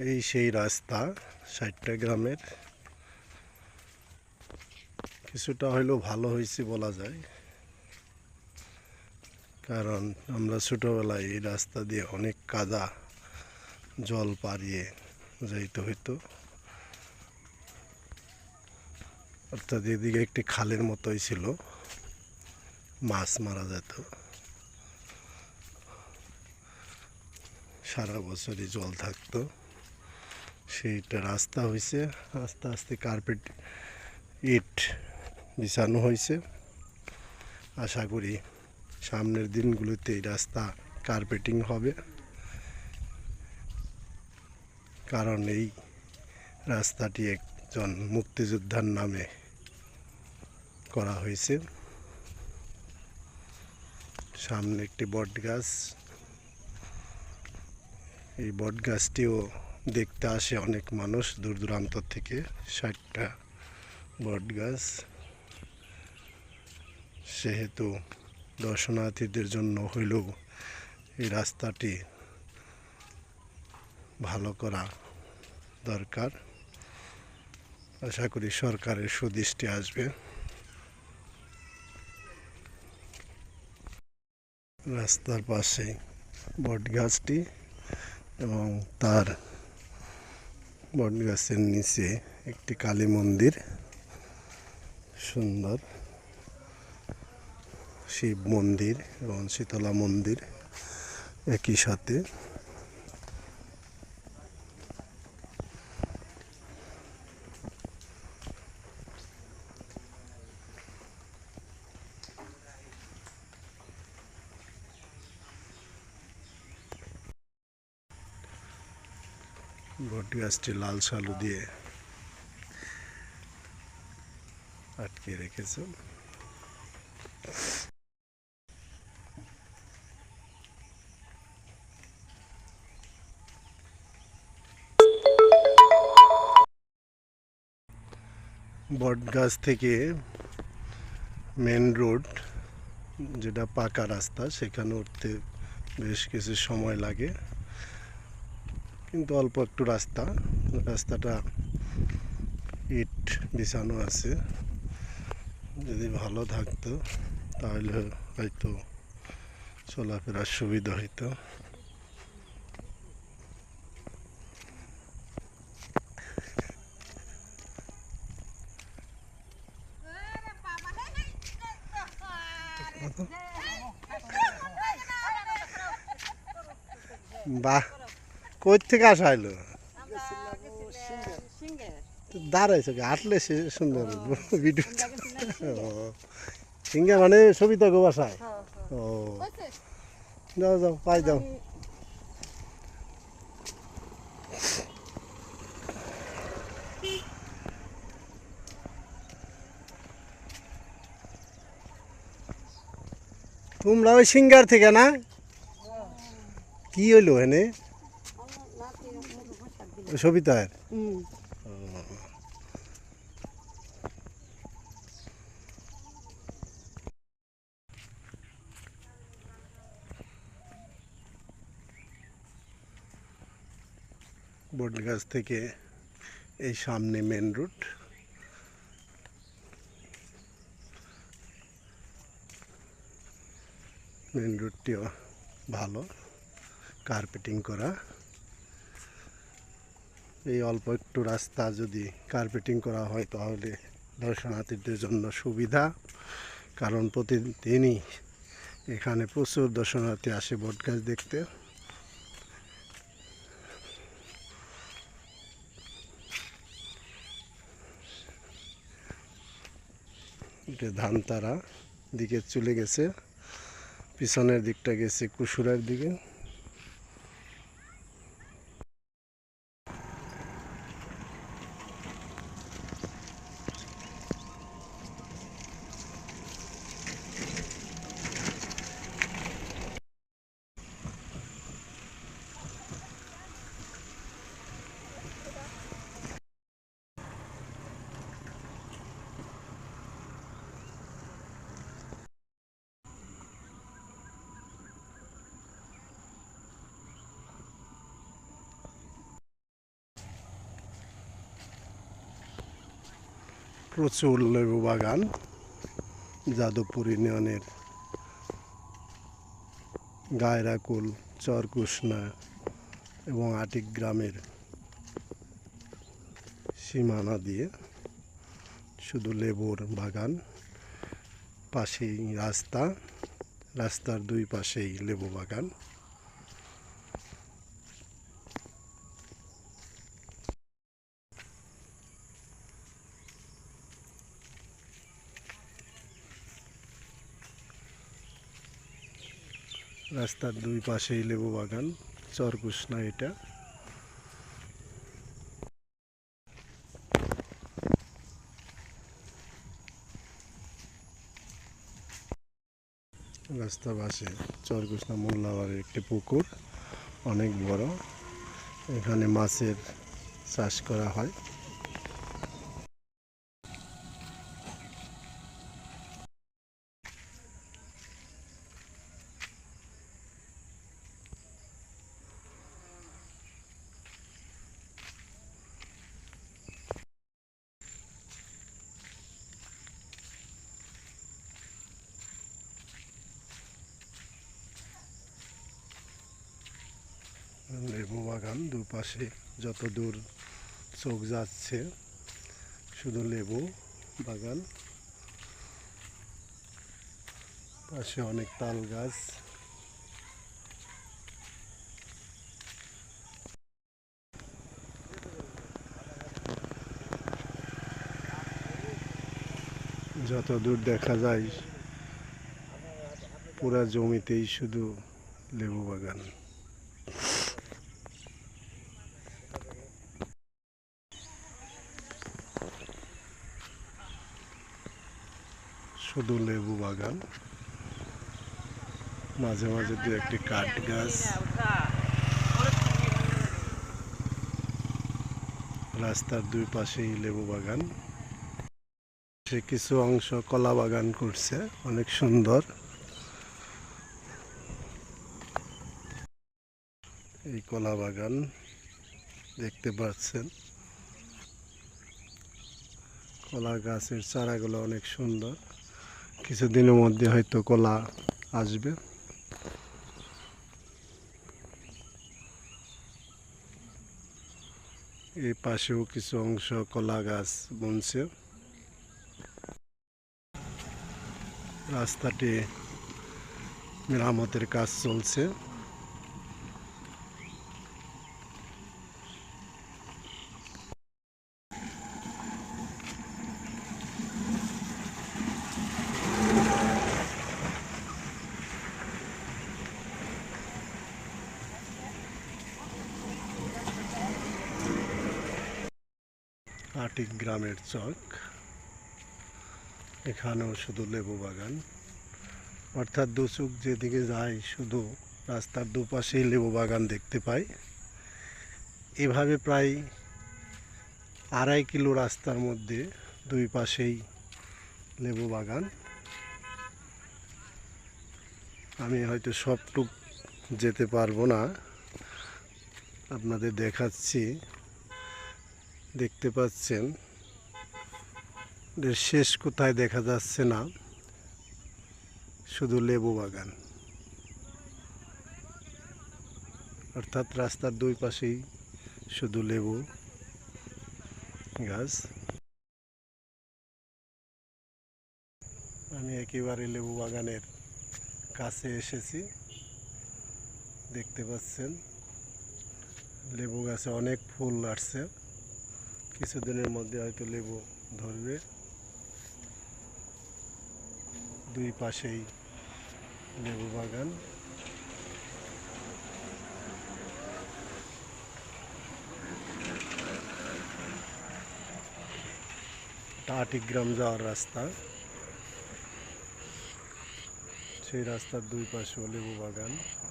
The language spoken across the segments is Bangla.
এই সেই রাস্তা ষাটটা গ্রামের। কিছুটা হলেও ভালো হয়েছে বলা যায়। কারণ আমরা ছোটোবেলায় এই রাস্তা দিয়ে অনেক কাদা, জল পাড়িয়ে যাইতে হইতো। অর্থাৎ এদিকে একটি খালের মতোই ছিল, মাছ মারা যেত। সারা বছরই জল থাকতো। সেইটা রাস্তা হয়েছে আস্তে আস্তে কার্পেট ইট বিছানো হয়েছে আশা করি সামনের দিনগুলোতে এই রাস্তা কার্পেটিং হবে। কারণ এই রাস্তাটি একজন মুক্তিযোদ্ধার নামে করা হয়েছে। সামনে একটি বট গাছ এই বট গাছটিও দেখতে আসে অনেক মানুষ দূর দূরান্ত থেকে, ষাটটা বট গাছ। সেহেতু দর্শনার্থীদের জন্য হইলেও এই রাস্তাটি ভালো করা দরকার। আশা করি সরকারের সুদৃষ্টি আসবে। রাস্তার পাশে বট গাছটি এবং তার বট গাছের নিচে একটি কালী মন্দির। সুন্দর। শিব মন্দির এবং শীতলা মন্দির একই সাথে। বট গাছটি লাল সালু দিয়ে আটকে রেখেছে। বট গাছ থেকে মেন রোড, যেটা পাকা রাস্তা, সেখানে উঠতে বেশ কিছু সময় লাগে। কিন্তু অল্প একটু রাস্তা। রাস্তাটা ইট বিছানো আছে। যদি ভালো থাকতো, তাহলে হয়তো চলাফেরার সুবিধা হইতো। বাহ! কই থেকে আসা হলো দাঁড়াইছে কি? হাঁটলে সে সুন্দর ভিডিও সিঙ্গা মানে সবিতা গো বাসায়? ও। যাও যাও পাই যাও। তোমরা ওই সিঙ্গার থেকে না? কি হইল এনে? সবিতার বটগাছ থেকে এই সামনে মেন রুট মেন রুটটিও ভালো। কার্পেটিং করা। এই অল্প একটু রাস্তা যদি কার্পেটিং করা হয় তাহলে দর্শনার্থীদের জন্য সুবিধা, কারণ প্রতিদিনই এখানে প্রচুর দর্শনার্থী আসে বটগাছ দেখতে। ধানতারা দিকে চলে গেছে, পিছনের দিকটা গেছে কুসুরার দিকে। প্রচুর লেবু বাগান, যাদবপুর ইউনিয়নের গায়রাকুল, চরকুষ্ণা এবং আটিক গ্রামের সীমানা দিয়ে শুধু লেবুর বাগান, পাশেই রাস্তা, রাস্তার দুই পাশেই লেবু বাগান। রাস্তার দুই পাশেই লেবু বাগান, চরকুষ্ণা এটা। রাস্তা পাশে চরকুষ্ণা মোল্লাবাড়ির একটি পুকুর, অনেক বড়। এখানে মাছের চাষ করা হয়। লেবু বাগান দুপাশে যত দূর চোখ যাচ্ছে, শুধু লেবু বাগান। পাশে অনেক তাল গাছ। যত দূর দেখা যায়, পুরা জমিতেই শুধু লেবু বাগান। শুধু লেবু বাগান। মাঝে মাঝে দু একটি কাঠ গাছ। রাস্তার দুই পাশেই লেবু বাগান। সে কিছু অংশ কলা বাগান করছে, অনেক সুন্দর। এই কলা বাগান দেখতে পাচ্ছেন। কলা গাছের চারাগুলো অনেক সুন্দর। কিছুদিনের মধ্যে হয়তো কলা আসবে। এই পাশেও কিছু অংশ কলা গাছ বনছে। রাস্তাটি মেরামতের কাজ চলছে। আটিক গ্রামের চক। এখানেও শুধু লেবু বাগান। অর্থাৎ দুচুক যেদিকে যায়, শুধু রাস্তার দুপাশেই লেবু বাগান দেখতে পাই এভাবে প্রায় আড়াই কিলো রাস্তার মধ্যে দুই পাশেই লেবু বাগান। আমি হয়তো সবটুক যেতে পারব না। আপনাদের দেখাচ্ছি দেখতে পাচ্ছেন। এর শেষ কোথায় দেখা যাচ্ছে না। শুধু লেবু বাগান। অর্থাৎ রাস্তার দুই পাশেই শুধু লেবু গাছ। আমি একেবারে লেবু বাগানের কাছে এসেছি। দেখতে পাচ্ছেন, লেবু গাছে অনেক ফুল আসছে। কিছুদিনের মধ্যে হয়তো লেবু ধরবে। দুই পাশেই লেবু বাগান। গ্রাম যাওয়ার রাস্তা। সেই রাস্তার দুই পাশেও লেবু বাগান।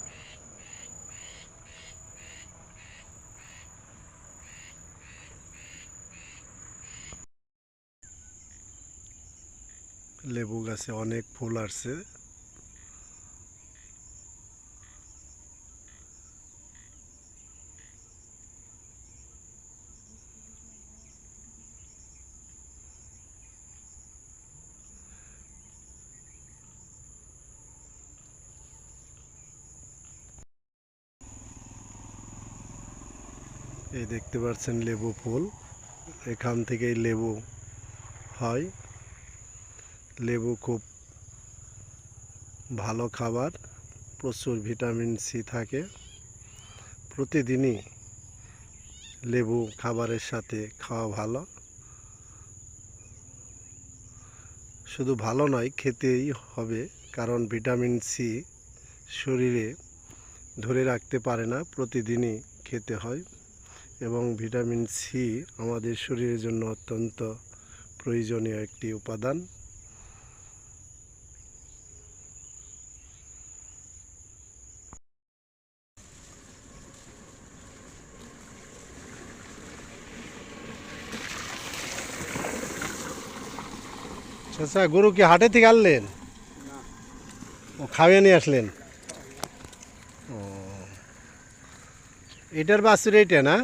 লেবু গাছে অনেক ফুল আসছে। এই দেখতে পাচ্ছেন লেবু ফুল। এখান থেকেই লেবু হয়। লেবু খুব ভালো খাবার, প্রচুর ভিটামিন সি থাকে। প্রতিদিনই লেবু খাবারের সাথে খাওয়া ভালো। শুধু ভালো নয়, খেতেই হবে, কারণ ভিটামিন সি শরীরে ধরে রাখতে পারে না, প্রতিদিনই খেতে হয়। এবং ভিটামিন সি আমাদের শরীরের জন্য অত্যন্ত প্রয়োজনীয় একটি উপাদান। আচ্ছা গরু কি হাটে থেকে আনলেন? ও খাইয়ে নিয়ে আসলেন? ও। এটার বাছুর এইটা না?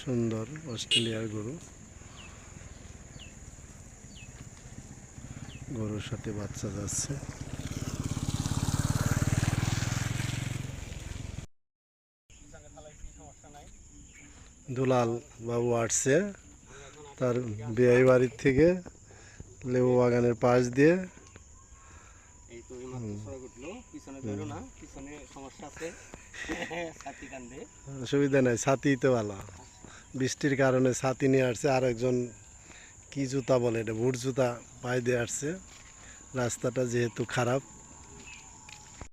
সুন্দর অস্ট্রেলিয়ার গরু। গরুর সাথে বাচ্চা যাচ্ছে। দুলাল বাবু আসছে। তার বিয়ে বাড়ির থেকে লেবু বাগানের পাশ দিয়ে। অসুবিধা নেই ছাতি তো ভালো। বৃষ্টির কারণে ছাতি নিয়ে আসছে আর একজন কি জুতা বলে এটা বুট জুতা পায়ে দিয়ে আসছে। রাস্তাটা যেহেতু খারাপ।